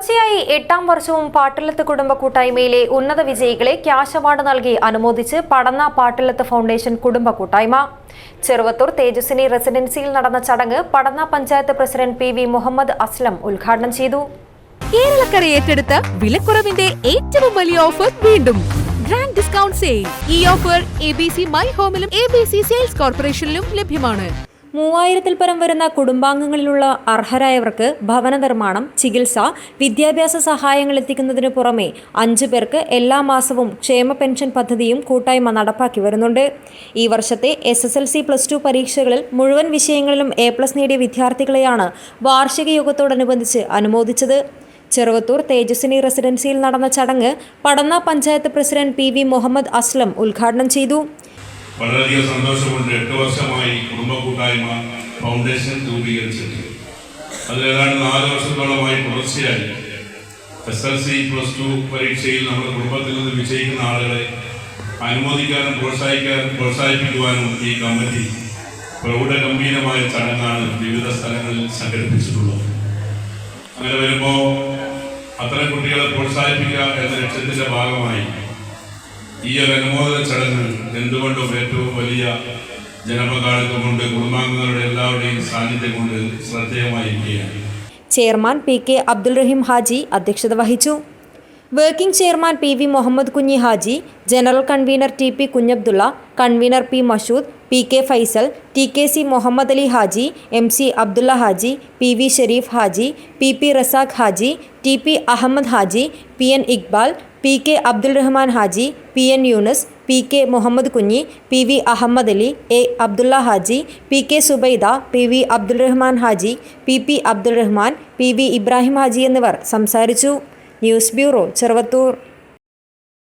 തുടർച്ചയായി എട്ടാം വർഷവും പാട്ടിലത്ത് കുടുംബ കൂട്ടായ്മയിലെ ഉന്നത വിജയികളെ ക്യാഷ് അവാർഡ് നൽകി അനുമോദിച്ച് പടന്ന പാട്ടിലത്ത് ഫൗണ്ടേഷൻ കുടുംബ കൂട്ടായ്മ. ചെറുവത്തൂർ തേജസ്വിനി റെസിഡൻസിയിൽ നടന്ന ചടങ്ങ് Padanna panchayat president P V Muhammad Aslam ഉദ്ഘാടനം ചെയ്തു. കേരളക്കര ഏറ്റെടുത്ത വിലക്കുറവിന്റെ ഏറ്റവും വലിയ ഓഫർ വീണ്ടും. ഗ്രാൻഡ് ഡിസ്കൗണ്ട് സെയിൽ ഈ offer A B C my ഹോമിലും A B C sales കോർപ്പറേഷനിലും ലഭ്യമാണ്. മൂവായിരത്തിൽ പരം വരുന്ന കുടുംബാംഗങ്ങളിലുള്ള അർഹരായവർക്ക് ഭവന നിർമ്മാണം ചികിത്സ വിദ്യാഭ്യാസ സഹായങ്ങൾ എത്തിക്കുന്നതിന് പുറമെ അഞ്ചു പേർക്ക് എല്ലാ മാസവും ക്ഷേമ പെൻഷൻ പദ്ധതിയും കൂട്ടായ്മ നടപ്പാക്കി വരുന്നുണ്ട്. ഈ വർഷത്തെ S S L C plus two പരീക്ഷകളിൽ മുഴുവൻ വിഷയങ്ങളിലും എ പ്ലസ് നേടിയ വിദ്യാർത്ഥികളെയാണ് വാർഷിക യോഗത്തോടനുബന്ധിച്ച് അനുമോദിച്ചത്. ചെറുവത്തൂർ തേജസ്വിനി റെസിഡൻസിയിൽ നടന്ന ചടങ്ങ് Padanna panchayat president P V Muhammad Aslam ഉദ്ഘാടനം ചെയ്തു. വളരെയധികം സന്തോഷമുണ്ട്. എട്ട് വർഷമായി കൂട്ടായ്മ ഫൗണ്ടേഷൻ രൂപീകരിച്ചിട്ട് അതിൽ ഏതാണ്ട് നാല് വർഷത്തോളമായി തുടർച്ചയായി. S L C plus two പരീക്ഷയിൽ നമ്മുടെ കുടുംബത്തിൽ നിന്ന് വിജയിക്കുന്ന ആളുകളെ അനുമോദിക്കാനും പ്രോത്സാഹിക്കാനും പ്രോത്സാഹിപ്പിക്കുവാനും ഈ കമ്മിറ്റി പ്രൗഢഗംഭീരമായ ചടങ്ങാണ് വിവിധ സ്ഥലങ്ങളിൽ സംഘടിപ്പിച്ചിട്ടുള്ളത്. അങ്ങനെ വരുമ്പോൾ അത്തരം കുട്ടികളെ പ്രോത്സാഹിപ്പിക്കുക എന്ന ലക്ഷ്യത്തിന്റെ ഭാഗമായി ഈ ഒരു അനുമോദന ചടങ്ങ് എന്തുകൊണ്ടും ഏറ്റവും വലിയ ജനപങ്കാളിത്തം കൊണ്ട് കുടുംബാംഗങ്ങളുടെ എല്ലാവരുടെയും സാന്നിധ്യം കൊണ്ട് ശ്രദ്ധേയമായിരിക്കുകയാണ്. Chairman P K Abdul Rahim Haji അധ്യക്ഷത വഹിച്ചു. Working chairman P V Muhammad Kunhi Haji general convener T P Kunhabdulla convener P Mashood P K Faisal T K C Muhammad Ali Haji M C Abdulla Haji P V Sherif Haji P P Razak Haji T P Ahmed Haji P N Iqbal P K Abdul Rahman Haji P N Yunus P K Muhammad Kunhi P V Ahmed Ali A Abdulla Haji P K Subaida P V Abdul Rahman Haji P P Abdul Rahman P V Ibrahim Haji എന്നിവർ സംസാരിച്ചു. News bureau Cheruvathur.